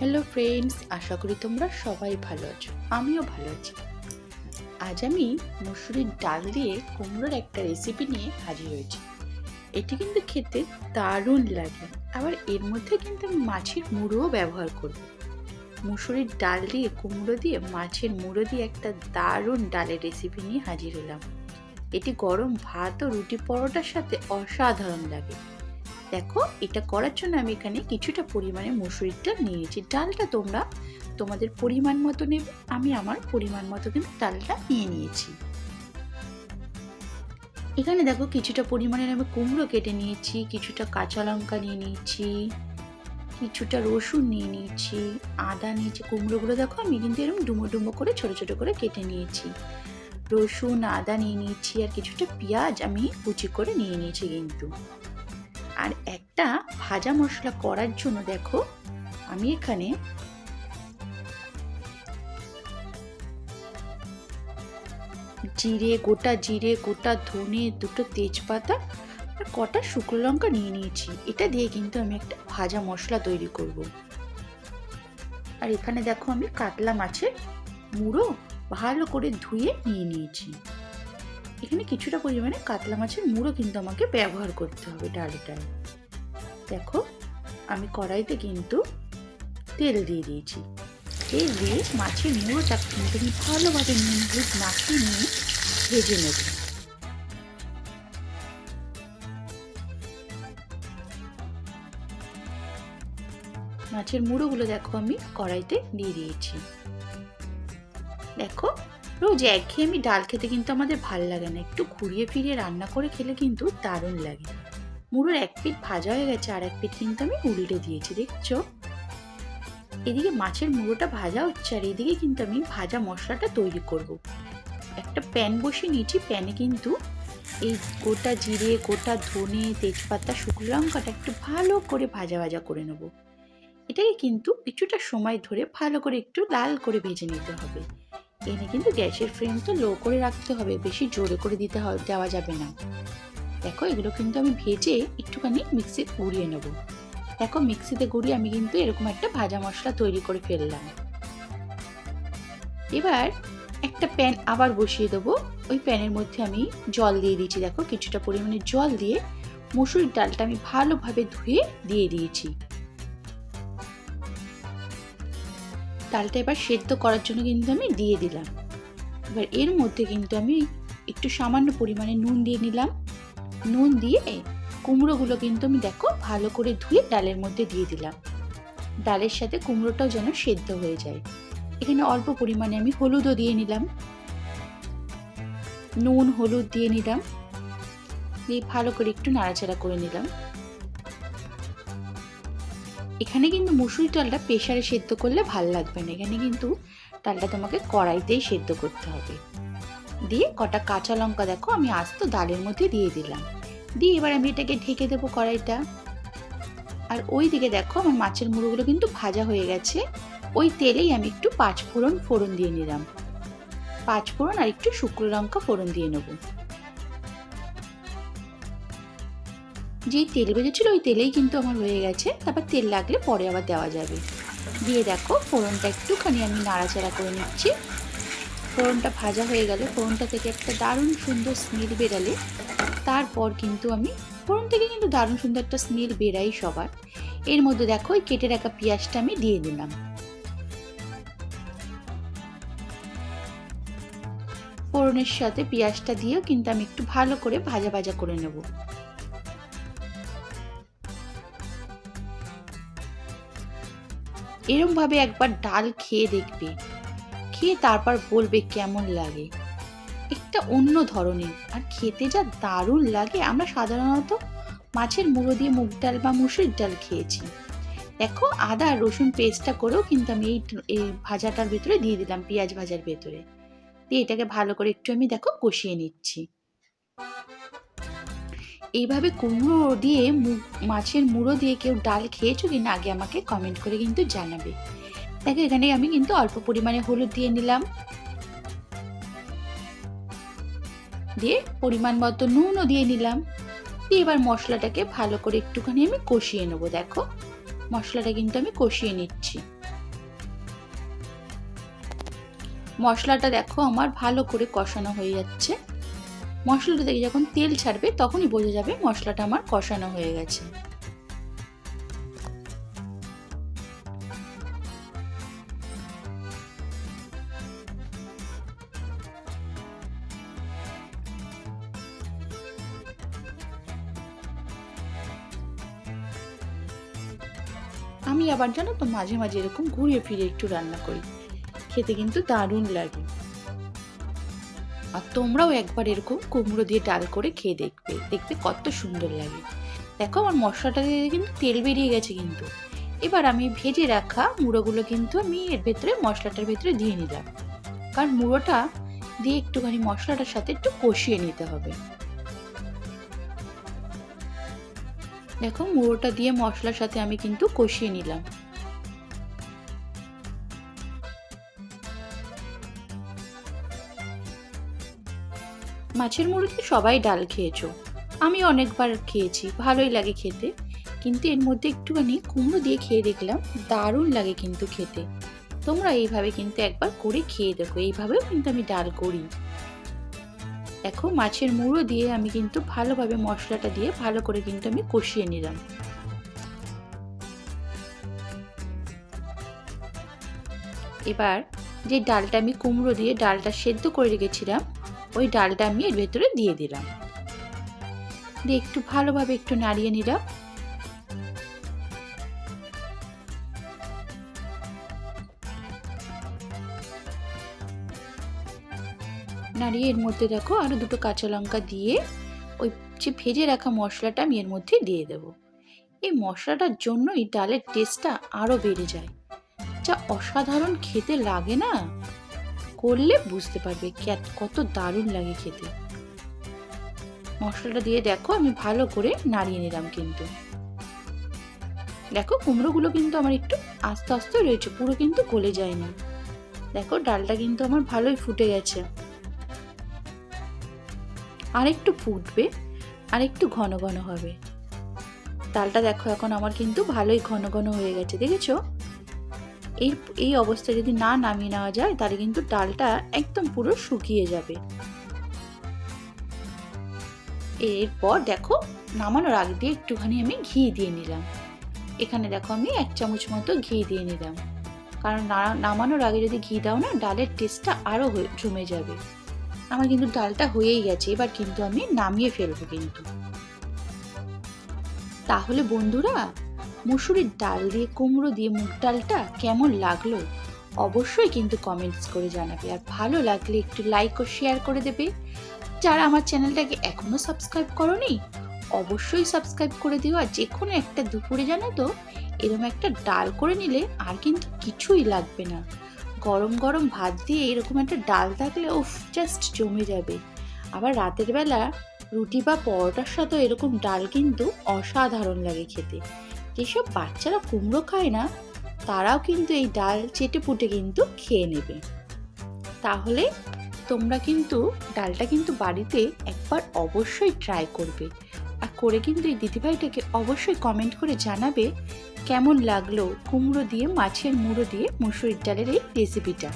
Hello friends, আশা করি তোমরা সবাই ভালো আছো। আমিও ভালো আছি। আজ আমি মুসুরির ডাল দিয়ে কুমড়োর একটা রেসিপি নিয়ে হাজির হয়েছি। এটি কিন্তু খেতে দারুণ লাগে। আবার এর মধ্যে কিন্তু আমি মাছের মুড়োও ব্যবহার করব। মুসুরির ডাল দিয়ে কুমড়ো দিয়ে মাছের মুড়ো দিয়ে একটা দারুণ ডালের রেসিপি নিয়ে হাজির হলাম। এটি গরম ভাত ও রুটি পরোটার সাথে অসাধারণ লাগে। দেখো, এটা করার জন্য আমি এখানে কিছুটা পরিমাণে মুসুরির ডাল নিয়েছি। ডালটা তোমরা তোমাদের পরিমাণ মতো নেবে, আমি আমার পরিমাণ মতো কিন্তু ডালটা নিয়ে নিয়েছি। এখানে দেখো, কিছুটা পরিমাণে আমি কুমড়ো কেটে নিয়েছি, কিছুটা কাঁচা লঙ্কা নিয়ে নিয়েছি, কিছুটা রসুন নিয়ে নিয়েছি, আদা নিয়েছি। কুমড়োগুলো দেখো, আমি কিন্তু এরকম ডুমো ডুমো করে, ছোট ছোট করে কেটে নিয়েছি। রসুন, আদা নিয়ে নিয়েছি, আর কিছুটা পেঁয়াজ আমি কুচি করে নিয়ে নিয়েছি কিন্তু। আর একটা ভাজা মশলা করার জন্য দেখো, আমি এখানে জিরে, গোটা জিরে, গোটা ধনে, দুটো তেজপাতা আর কটা শুকনো লঙ্কা নিয়ে নিয়েছি। এটা দিয়ে কিন্তু আমি একটা ভাজা মশলা তৈরি করব। আর এখানে দেখো আমি কাতলা মাছের মুড়ো ভালো করে ধুয়ে নিয়ে নিয়েছি। এখানে কিছুটা পরিমাণে কাতলা মাছের মুড়ো কিন্তু আমাকে ব্যবহার করতে হবে ডালটায় দেখো, আমি কড়াইতে কিন্তু তেল দিয়ে দিয়েছি। তেল দিয়ে মাছের মুড়োটা কিন্তু আমি ভালোভাবে নুন হলুদ মাখিয়ে নিয়ে ভেজে নেব। মাছের মুড়োগুলো দেখো আমি কড়াইতে দিয়ে দিয়েছি। দেখো রোজ একঘেয়েমি ডাল খেতে কিন্তু আমাদের ভালো লাগে না। একটু ঘুরিয়ে ফিরিয়ে রান্না করে খেলে কিন্তু দারুণ লাগে। মুড়োর এক পিঠ ভাজা হয়ে গেছে, আর এক পিঠ কিন্তু আমি উল্টে দিয়েছি, দেখছ? এদিকে মাছের মুড়োটা ভাজা হচ্ছে, আর এদিকে কিন্তু আমি ভাজা মশলাটা তৈরি করব। একটা প্যান বসিয়ে নিয়েছি, প্যানে কিন্তু এই গোটা জিরে, গোটা ধনে, তেজপাতা, শুকনো লঙ্কাটা একটু ভালো করে ভাজা ভাজা করে নেব। এটাকে কিন্তু কিছুটা সময় ধরে ভালো করে একটু লাল করে ভেজে নিতে হবে। এনে কিন্তু গ্যাসের ফ্লেম তো লো করে রাখতে হবে, বেশি জোরে করে দিতে দেওয়া যাবে না। দেখো, এগুলো কিন্তু আমি ভেজে একটুখানি মিক্সি গুঁড়িয়ে নেব। দেখো মিক্সিতে গুঁড়িয়ে আমি কিন্তু এরকম একটা ভাজা মশলা তৈরি করে ফেললাম। এবার একটা প্যান আবার বসিয়ে দেবো। ওই প্যানের মধ্যে আমি জল দিয়ে দিয়েছি। দেখো, কিছুটা পরিমাণে জল দিয়ে মুসুরির ডালটা আমি ভালোভাবে ধুয়ে দিয়ে দিয়েছি। ডালটা এবার সেদ্ধ করার জন্য কিন্তু আমি দিয়ে দিলাম। এবার এর মধ্যে কিন্তু আমি একটু সামান্য পরিমাণে নুন দিয়ে নিলাম। নুন দিয়ে কুমড়োগুলো কিন্তু আমি দেখো ভালো করে ধুয়ে ডালের মধ্যে দিয়ে দিলাম। ডালের সাথে কুমড়োটাও যেন সেদ্ধ হয়ে যায়। এখানে অল্প পরিমাণে আমি হলুদও দিয়ে নিলাম। নুন, হলুদ দিয়ে নিলাম। দিয়ে ভালো করে একটু নাড়াচাড়া করে নিলাম। এখানে কিন্তু মুসুরি ডালটা প্রেশারে সেদ্ধ করলে ভালো লাগবে না। এখানে কিন্তু ডালটা তোমাকে কড়াইতেই সেদ্ধ করতে হবে। দিয়ে কটা কাঁচা লঙ্কা দেখো, আমি আস্ত ডালের মধ্যে দিয়ে দিলাম। দিয়ে এবার আমি এটাকে ঢেকে দেবো কড়াইটা। আর ওই দিকে দেখো আমার মাছের মুড়োগুলো কিন্তু ভাজা হয়ে গেছে। ওই তেলেই আমি একটু পাঁচ ফোড়ন ফোড়ন দিয়ে নিলাম। পাঁচ ফোড়ন আর একটু শুকনো লঙ্কা ফোড়ন দিয়ে নেব। যেই তেল বেজেছিল ওই তেলেই কিন্তু আমার হয়ে গেছে। তারপর তেল লাগলে পরে আবার দেওয়া যাবে। দিয়ে দেখো, ফোড়নটা একটুখানি আমি নাড়াচাড়া করে নিচ্ছি। ফোড়নটা ভাজা হয়ে গেলে ফোড়নটা থেকে একটা দারুণ সুন্দর স্মেল বেরালে, তারপর কিন্তু আমি, ফোড়ন থেকে কিন্তু দারুণ সুন্দর একটা স্মেল বেরাই সবার। এর মধ্যে দেখো, ওই কেটে রাখা পেঁয়াজটা আমি দিয়ে দিলাম। ফোড়নের সাথে পেঁয়াজটা দিয়েও কিন্তু আমি একটু ভালো করে ভাজা ভাজা করে নেব। এরম ভাবে একবার ডাল খেয়ে দেখবে। খেয়ে তারপর বলবে কেমন লাগে। একটা অন্য ধরনের। আর খেতে যা দারুণ লাগে। আমরা সাধারণত মাছের মুড়ো দিয়ে মুগ ডাল বা মুসুরির ডাল খেয়েছি। দেখো, আদা, রসুন পেস্টটা করেও কিন্তু আমি এই ভাজাটার ভেতরে দিয়ে দিলাম, পেঁয়াজ ভাজার ভেতরে। দিয়ে এটাকে ভালো করে একটু আমি দেখো কষিয়ে নিচ্ছি। এইভাবে কুমড়ো দিয়ে মাছের মুড়ো দিয়ে কেউ ডাল খেয়েছো কি না আগে আমাকে কমেন্ট করে কিন্তু জানাবে। দেখো, এখানে আমি কিন্তু অল্প পরিমাণে হলুদ দিয়ে নিলাম। দিয়ে পরিমাণ মতো নুনও দিয়ে নিলাম। দিয়ে এবার মশলাটাকে ভালো করে একটুখানি আমি কষিয়ে নেব, দেখো। মশলাটা কিন্তু আমি কষিয়ে নিচ্ছি। মশলাটা দেখো আমার ভালো করে কষানো হয়ে যাচ্ছে। মশলাটা থেকে যখন তেল ছাড়বে, তখনই বোঝা যাবে মশলাটা আমার কষানো হয়ে গেছে। আমি আবার জানো তো, মাঝে মাঝে এরকম ঘুরিয়ে ফিরে একটু রান্না করি। খেতে কিন্তু দারুণ লাগে। আর তোমরাও একবার এরকম কুমড়ো দিয়ে ডাল করে খেয়ে দেখবে দেখবে কত সুন্দর লাগে। দেখো আমার মশলাটা দিয়ে কিন্তু তেল বেরিয়ে গেছে কিন্তু। এবার আমি ভেজে রাখা মুড়োগুলো কিন্তু আমি এর ভেতরে, মশলাটার ভেতরে দিয়ে নিলাম। কারণ মুড়োটা দিয়ে একটুখানি মশলাটার সাথে একটু কষিয়ে নিতে হবে। দেখো মুড়োটা দিয়ে মশলার সাথে আমি কিন্তু কষিয়ে নিলাম। মাছের মুড়ো দিয়ে সবাই ডাল খেয়েছো। আমি অনেকবার খেয়েছি, ভালোই লাগে খেতে। কিন্তু এর মধ্যে একটুখানি কুমড়ো দিয়ে খেয়ে দেখলাম, দারুণ লাগে কিন্তু খেতে। তোমরা এইভাবে কিন্তু একবার করে খেয়ে দেখো, এইভাবেও কিন্তু আমি ডাল করি। দেখো, মাছের মুড়ো দিয়ে আমি কিন্তু ভালোভাবে মশলাটা দিয়ে ভালো করে কিন্তু আমি কষিয়ে নিলাম। এবার যে ডালটা আমি কুমড়ো দিয়ে ডালটা সেদ্ধ করে রেখেছিলাম ওই ডালটা আমি এর ভেতরে দিয়ে দিলাম। দিয়ে একটু ভালোভাবে একটু নাড়িয়ে নিলাম। নাড়িয়ে এর মধ্যে দেখো আরও দুটো কাঁচা লঙ্কা দিয়ে ওই যে ভেজে রাখা মশলাটা আমি এর মধ্যে দিয়ে দেব। এই মশলাটার জন্যই ডালের টেস্টটা আরও বেড়ে যায়। যা অসাধারণ খেতে লাগে না? করলে বুঝতে পারবে কত দারুণ লাগে খেতে। মশলাটা দিয়ে দেখো, আমি ভালো করে নাড়িয়ে নিলাম কিন্তু। দেখো, কুমড়োগুলো কিন্তু আমার একটু আস্তে আস্তে রয়েছে, পুরো কিন্তু গলে যায়নি। দেখো, ডালটা কিন্তু আমার ভালোই ফুটে গেছে। আর একটু ফুটবে আর একটু ঘন ঘন হবে। ডালটা দেখো, এখন আমার কিন্তু ভালোই ঘন ঘন হয়ে গেছে, দেখেছ? এই এই অবস্থায় যদি না নামিয়ে নেওয়া যায়, তাহলে কিন্তু ডালটা একদম পুরো শুকিয়ে যাবে। এরপর দেখো, নামানোর আগে দিয়ে একটুখানি আমি ঘি দিয়ে নিলাম। এখানে দেখো আমি এক চামচ মতো ঘি দিয়ে নিলাম। কারণ নামানোর আগে যদি ঘি দাও না, ডালের টেস্টটা আরও জমে যাবে। আমার কিন্তু ডালটা হয়েই গেছে, এবার কিন্তু আমি নামিয়ে ফেলব কিন্তু। তাহলে বন্ধুরা মুসুরির ডাল দিয়ে কুমড়ো দিয়ে মুগ ডালটা কেমন লাগল অবশ্যই কিন্তু কমেন্টস করে জানাবে। আর ভালো লাগলে একটু লাইক ও শেয়ার করে দেবে। যারা আমার চ্যানেলটাকে এখনও সাবস্ক্রাইব করনি, অবশ্যই সাবস্ক্রাইব করে দিও। আর যে কোনো একটা দুপুরে জানো তো এরকম একটা ডাল করে নিলে আর কিন্তু কিছুই লাগবে না। গরম গরম ভাত দিয়ে এরকম একটা ডাল থাকলে উফ জাস্ট জমে যাবে। আবার রাতের বেলা রুটি বা পরোটার সাথে এরকম ডাল কিন্তু অসাধারণ লাগে খেতে। যেসব বাচ্চারা কুমড়ো খায় না, তারাও কিন্তু এই ডাল চেটে পুটে কিন্তু খেয়ে নেবে। তাহলে তোমরা কিন্তু ডালটা কিন্তু বাড়িতে একবার অবশ্যই ট্রাই করবে। আর করে কিন্তু এই দিদিভাইটাকে অবশ্যই কমেন্ট করে জানাবে কেমন লাগল কুমড়ো দিয়ে, মাছের মুড়ো দিয়ে, মুসুরির ডালের এই রেসিপিটা